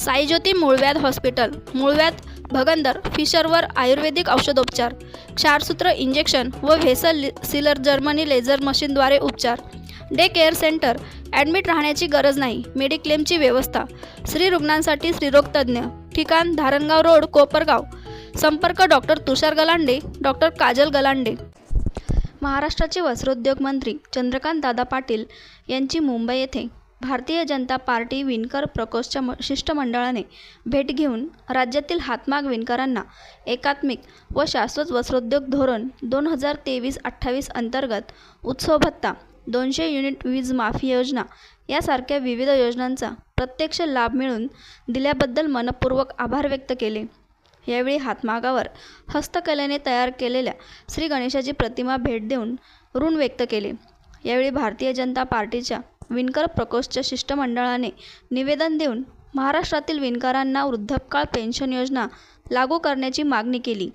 साईज्योती मूळव्याध हॉस्पिटल मूळव्याध भगंदर फिशरवर आयुर्वेदिक औषधोपचार क्षारसूत्र इंजेक्शन व व्हेसल सिलर जर्मनी लेझर मशीनद्वारे उपचार. डे केअर सेंटर ॲडमिट राहण्याची गरज नाही मेडिक्लेमची व्यवस्था. स्त्री रुग्णांसाठी स्त्रीरोगतज्ञ ठिकाण धारणगाव रोड कोपरगाव. संपर्क डॉक्टर तुषार गलांडे डॉक्टर काजल गलांडे. महाराष्ट्राचे वस्त्रोद्योग मंत्री चंद्रकांत दादा पाटील यांची मुंबई येथे. भारतीय जनता पार्टी विणकर प्रकोष्ठच्या म शिष्टमंडळाने भेट घेऊन राज्यातील हातमाग विणकरांना एकात्मिक व शाश्वत वस्त्रोद्योग धोरण दोन हजार तेवीस अठ्ठावीस अंतर्गत उत्सव भत्ता दोनशे युनिट वीज माफी योजना यासारख्या विविध योजनांचा प्रत्यक्ष लाभ मिळून दिल्याबद्दल मनपूर्वक आभार व्यक्त केले. यावेळी हातमागावर हस्तकलेने तयार केलेल्या श्री गणेशाची प्रतिमा भेट देऊन ऋण व्यक्त केले. यावेळी भारतीय जनता पार्टीच्या विणकर प्रकोष्ठच्या शिष्टमंडळाने निवेदन देऊन महाराष्ट्रातील विणकरांना वृद्धपकाळ पेन्शन योजना लागू करण्याची मागणी केली.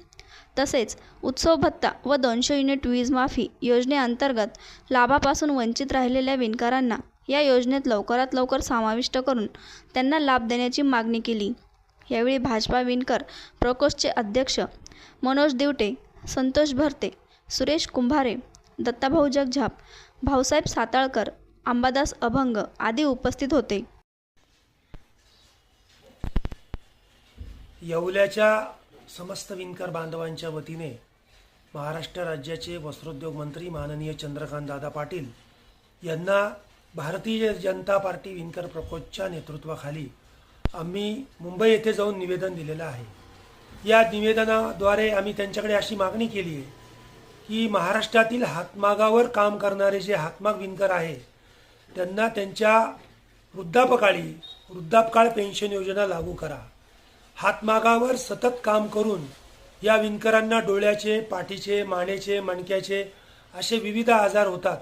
तसेच उत्सव भत्ता व दोनशे युनिट वीज माफी योजनेअंतर्गत लाभापासून वंचित राहिलेल्या विणकरांना या योजनेत लवकरात लवकर समाविष्ट करून त्यांना लाभ देण्याची मागणी केली. यावेळी भाजपा विणकर प्रकोष्ठचे अध्यक्ष मनोज दिवटे संतोष भरते सुरेश कुंभारे दत्ताभाऊ जगझाप भाऊसाहेब साताळकर अंबादास अभंग आदी उपस्थित होते. येवल्याच्या समस्त विणकर बांधवांच्या वतीने महाराष्ट्र राज्याचे वस्त्रोद्योग मंत्री माननीय चंद्रकांत दादा पाटील यांना भारतीय जनता पार्टी विणकर प्रकोष्ठच्या नेतृत्वाखाली आम्ही मुंबई येथे जाऊन निवेदन दिलेलं आहे. या निवेदनाद्वारे आम्ही त्यांच्याकडे अशी मागणी केली आहे की महाराष्ट्रातील हातमागावर काम करणारे जे हातमाग विणकर आहे त्यांना त्यांच्या वृद्धापकाळी वृद्धापकाळ पेन्शन योजना लागू करा. हातमागावर सतत काम करून या विणकरांना डोळ्याचे पाठीचे मानेचे मणक्याचे असे विविध आजार होतात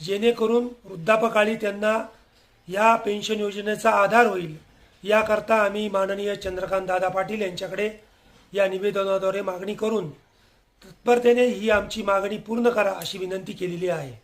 जेणेकरून वृद्धापकाळी त्यांना या पेन्शन योजनेचा आधार होईल. याकरता आम्ही माननीय चंद्रकांत दादा पाटील यांच्याकडे या निवेदनाद्वारे मागणी करून तत्परतेने ही आमची मागणी पूर्ण करा अशी विनंती केलेली आहे.